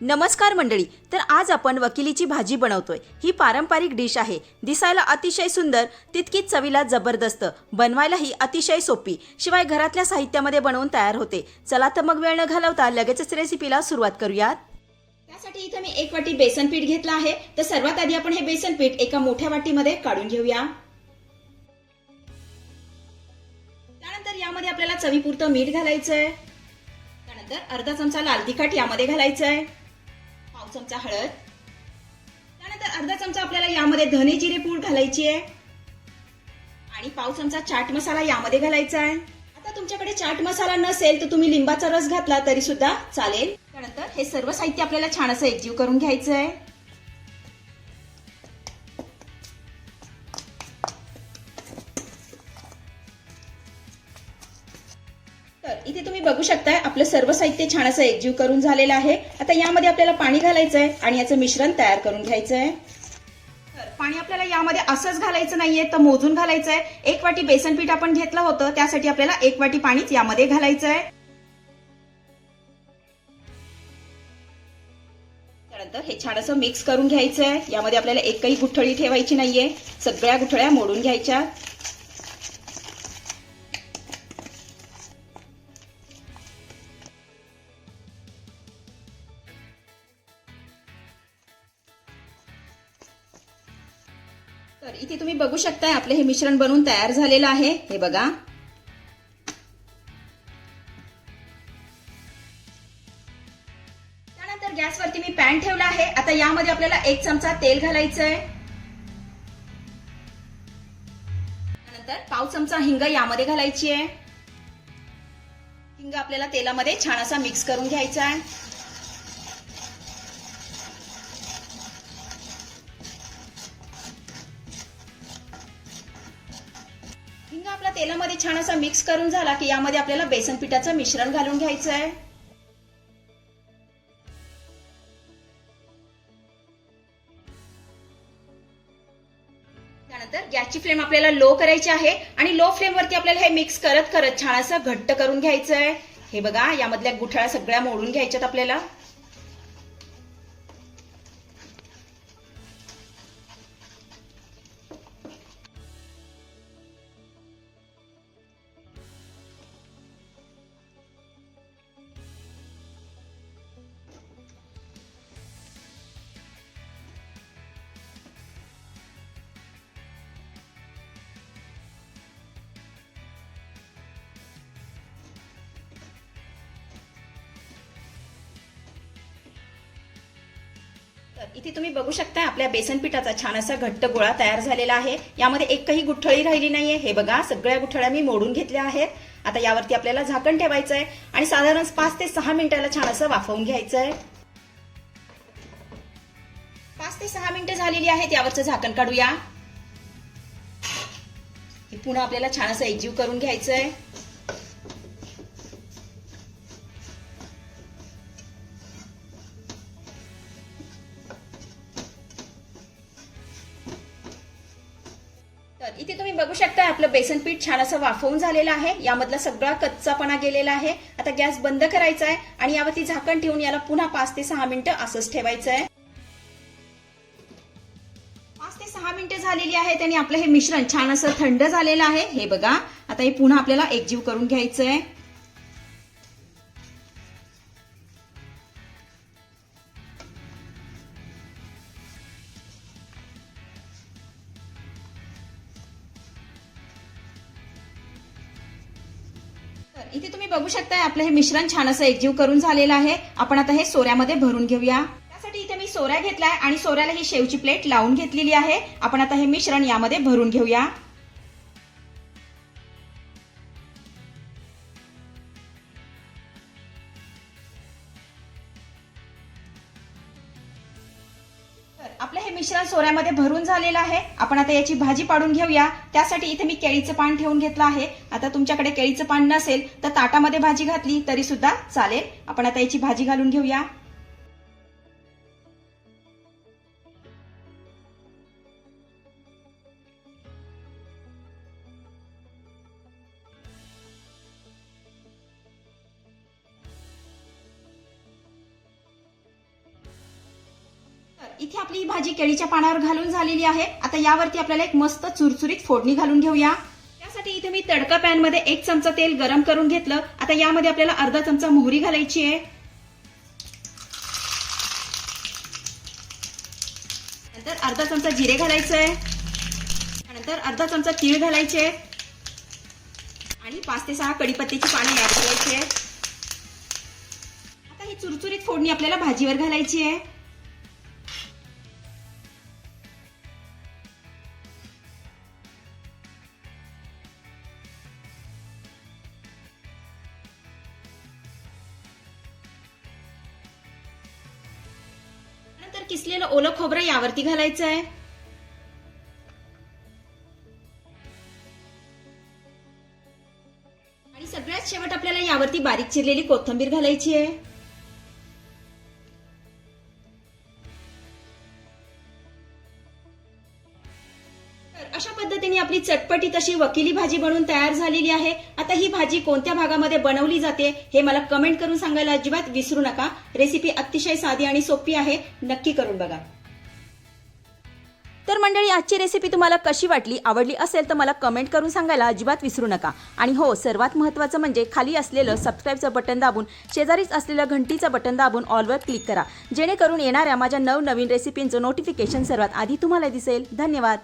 नमस्कार मंडळी तर आज आपण वकिलीची भाजी बनवतोय. ही पारंपरिक डिश आहे. दिसायला अतिशय सुंदर तितकीच चवीला जबरदस्त बनवायलाही अतिशय सोपी. शिवाय घरातल्या साहित्यामध्ये बनवून तयार होते. चला तर मग वेळ न घालवता लगेचच रेसिपीला सुरुवात करूयात. त्यासाठी इथं मी एक वाटी बेसन पीठ घेतलं आहे. तर सर्वात आधी आपण हे बेसन पीठ एका मोठ्या वाटीमध्ये काढून घेऊया. त्यानंतर यामध्ये आपल्याला चवीपुरतं मीठ घालायचंय. त्यानंतर अर्धा चमचा लाल तिखट यामध्ये घालायचंय. आहे चमचा हळद. त्यानंतर अर्धा चमचा आपल्याला यामध्ये धने जिरे पूड घालायची आहे. आणि पाव चमचा चाट मसाला यामध्ये घालायचा आहे. आता तुमच्याकडे चाट मसाला नसेल तर तुम्ही लिंबाचा रस घातला तरी सुद्धा चालेल. त्यानंतर हे सर्व साहित्य आपल्याला छान असं एकजीव करून घ्यायचं आहे. तर इथे तुम्ही बघू शकताय आपलं सर्व साहित्य छान असं एकजीव करून झालेलं आहे. आता यामध्ये आपल्याला पाणी घालायचं आहे आणि याचं मिश्रण तयार करून घ्यायचं आहे तर पाणी आपल्याला यामध्ये असंच घालायचं नाहीये तर मोजून घालायचं आहे एक वाटी बेसन पीठ आपण घेतलं होतं त्यासाठी आपल्याला एक वाटी पाणीच यामध्ये घालायचं आहे त्यानंतर हे छान असं मिक्स करून घ्यायचं आहे यामध्ये आपल्याला एकही गुठळी ठेवायची नाहीये. सगळ्या गुठळ्या मोडून घ्यायच्या. तर इथे तुम्ही बघू शकताय आपलं हे मिश्रण बनवून तयार झालेलं आहे. हे बघा. त्यानंतर गॅसवरती मी पॅन ठेवला आहे. आता यामध्ये आपल्याला एक चमचा तेल घालायचं आहे त्यानंतर पाव चमचा हिंग यामध्ये घालायची आहे हिंग आपल्याला तेलामध्ये छान असा मिक्स करून घ्यायचा आहे तेलामध्ये छान असा मिक्स करून झाला की यामध्ये आपल्याला बेसन पिठाचं मिश्रण घालून घ्यायचं आहे. त्यानंतर गॅसची फ्लेम आपल्याला लो करायची आहे आणि लो फ्लेमवरती आपल्याला हे मिक्स करत करत छान असं घट्ट करून घ्यायचं आहे. हे बघा यामधल्या गुठळ्या सगळ्या मोडून घ्यायच्यात आपल्याला. इथे तुम्ही बघू शकता आपल्या बेसन पिठाचा छान असा घट्ट गोळा तयार झालेला आहे. यामध्ये एकही गुठळी राहिली नाहीये. हे बघा सगळ्या गुठळ्या मी मोडून घेतल्या आहेत. आता यावरती आपल्याला झाकण ठेवायचं आहे आणि साधारण पाच ते सहा मिनिटाला छान असं वाफवून घ्यायचं आहे पाच ते सहा मिनिटं झालेली आहेत यावरचं झाकण काढूया. हे पुन्हा आपल्याला छान असं एकजीव करून घ्यायचं आहे इथे तुम्ही बघू शकता आपलं बेसन पीठ छान असं वाफवून झालेलं आहे. यामधला सगळा कच्चापणा गेलेला आहे. आता गॅस बंद करायचा आहे आणि यावरती झाकण ठेवून याला पुन्हा पाच ते सहा मिनिटं असंच ठेवायचं आहे पाच ते सहा मिनिटं झालेली आहेत आणि आपलं हे मिश्रण छान असं थंड झालेलं आहे. हे बघा आता हे पुन्हा आपल्याला एकजीव करून घ्यायचं आहे इथे तुम्ही बघू शकताय आपलं हे मिश्रण छान असं एकजीव करून झालेलं आहे. आपण आता हे सोऱ्यामध्ये भरून घेऊया. त्यासाठी इथे मी सोऱ्या घेतलाय आणि सोऱ्याला ही शेवची प्लेट लावून घेतलेली आहे. आपण आता हे मिश्रण यामध्ये भरून घेऊया. आपलं हे मिश्रण सोऱ्यामध्ये भरून झालेलं आहे. आपण आता याची भाजी पाडून घेऊया. त्यासाठी इथे मी केळीचं पान ठेवून घेतलं आहे. आता तुमच्याकडे केळीचं पान नसेल तर ताटामध्ये भाजी घातली तरी सुद्धा चालेल. आपण आता याची भाजी घालून घेऊया. इथे आपली ही भाजी केळीच्या पानावर घालून झालेली आहे. आता यावरती आपल्याला एक मस्त चुरचुरीत फोडणी घालून घेऊया. त्यासाठी इथे मी तडका पॅनमध्ये एक चमचा तेल गरम करून घेतलं. आता यामध्ये आपल्याला अर्धा चमचा मोहरी घालायची आहे. नंतर अर्धा चमचा जिरे घालायचं आहे. नंतर अर्धा चमचा तीळ घालायचे आहे. आणि पाच ते सहा कडीपत्त्याची पानं यात घालायची आहे. आता ही चुरचुरीत फोडणी आपल्याला भाजीवर घालायची आहे. किसलेलं ओलं खोबरं यावरती घालायचं आहे? आणि सगळ्यात शेवट आपल्याला यावरती बारीक चिरलेली कोथिंबीर घालायची आहे. चटपटी तशी वकिली भाजी बनवून तयार झालेली आहे. आता ही भाजी कोणत्या भागामध्ये बनवली जाते हे मला कमेंट करून सांगायला अजिबात विसरू नका. रेसिपी अतिशय साधी आणि सोपी आहे. नक्की करून बघा. तर मंडळी आजची रेसिपी तुम्हाला कशी वाटली आवडली असेल तर मला कमेंट करून सांगायला अजिबात विसरू नका. आणि हो सर्वात महत्त्वाचं म्हणजे खाली असलेलं सबस्क्राईबचं बटन दाबून शेजारीच असलेलं घंटीचं बटन दाबून ऑलवर क्लिक करा. जेणेकरून येणाऱ्या माझ्या नवनवीन रेसिपींचं नोटिफिकेशन सर्वात आधी तुम्हाला दिसेल. धन्यवाद.